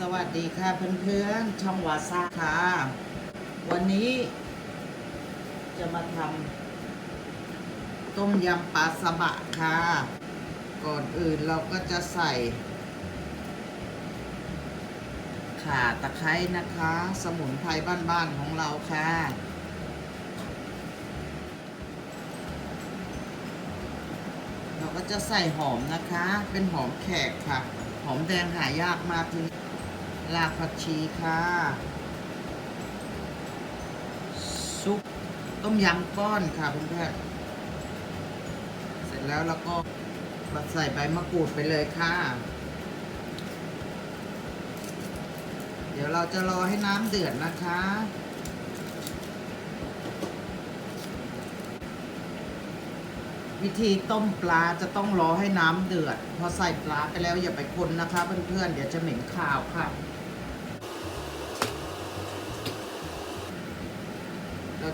สวัสดีค่ะเพื่อนๆช่องวาซาค่ะวันนี้ จะมาทำต้มยำปลาสบะค่ะ ก่อนอื่นเราก็จะใส่ ข่าตะไคร้นะคะ สมุนไพรบ้านๆของเราค่ะเราก็จะใส่หอมนะคะ เป็นหอมแขกค่ะ หอมแดงหายากมากที รากผักชีค่ะ ซุปต้มยำก้อนค่ะเพื่อนๆเสร็จแล้วเราก็มาใส่ใบมะกรูดไปเลยค่ะ เดี๋ยวเราจะรอให้น้ำเดือดนะคะวิธีต้มปลาจะต้องรอให้น้ำเดือด พอใส่ปลาไปแล้วอย่าไปคนนะคะเพื่อนๆเดี๋ยวจะเหม็นข่าวค่ะ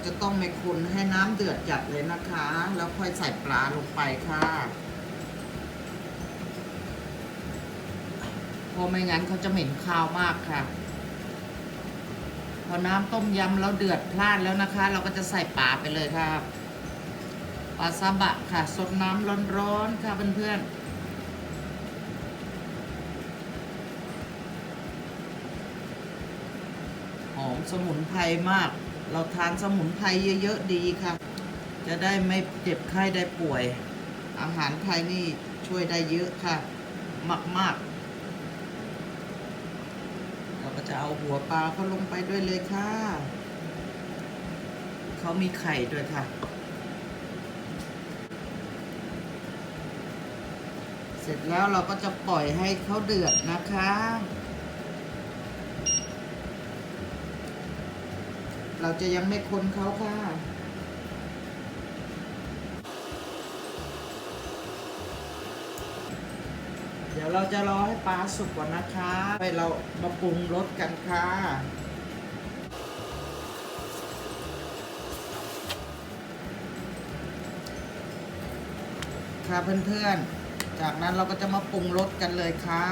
จะต้องไม่คนให้น้ำเดือดจัดเลยนะคะ แล้วค่อยใส่ปลาลงไปค่ะเพราะไม่งั้นเขาจะเหม็นคาวมากค่ะ พอน้ำต้มยำเราเดือดพลานแล้วนะคะ เราก็จะใส่ปลาไปเลยค่ะปลาซาบะค่ะสดน้ำร้อนๆค่ะเพื่อนๆหอมสมุนไพรมาก เราทานสมุนไพรเยอะๆดีค่ะ จะได้ไม่เจ็บไข้ได้ป่วย อาหารไทยนี่ช่วยได้เยอะค่ะ มากๆ เราก็จะเอาหัวปลาเขาลงไปด้วยเลยค่ะ เขามีไข่ด้วยค่ะ เสร็จแล้วเราก็จะปล่อยให้เขาเดือดนะคะ เราจะยังไม่คนเขาค่ะ เดี๋ยวเราจะรอให้ปลาสุกก่อนนะคะ ไปเรามาปรุงรสกันค่ะค่ะเพื่อนๆ จากนั้นเราก็จะมาปรุงรสกันเลยค่ะ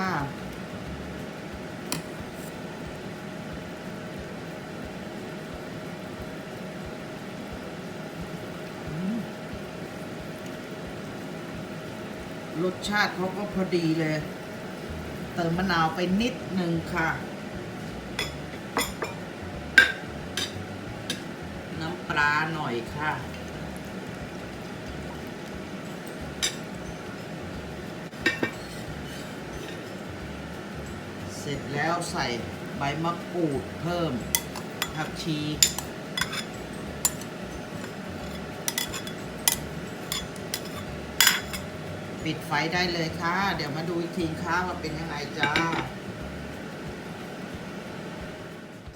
รสชาติเขาก็พอดีเลย เติมมะนาวไปนิดหนึ่งค่ะ น้ำปลาหน่อยค่ะ เสร็จแล้วใส่ใบมะกรูดเพิ่มผักชี ปิดไฟได้เลยค่ะ เดี๋ยวมาดูอีกทีค่ะว่าเป็นยังไงจ้า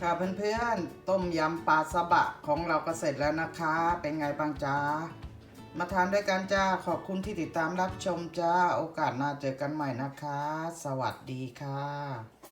ค่ะเพื่อนๆ ต้มยำปลาสบะของเราก็เสร็จแล้วนะคะ เป็นไงบ้างจ้า มาทานด้วยกันจ้า ขอบคุณที่ติดตามรับชมจ้า โอกาสหน้าเจอกันใหม่นะคะ สวัสดีค่ะ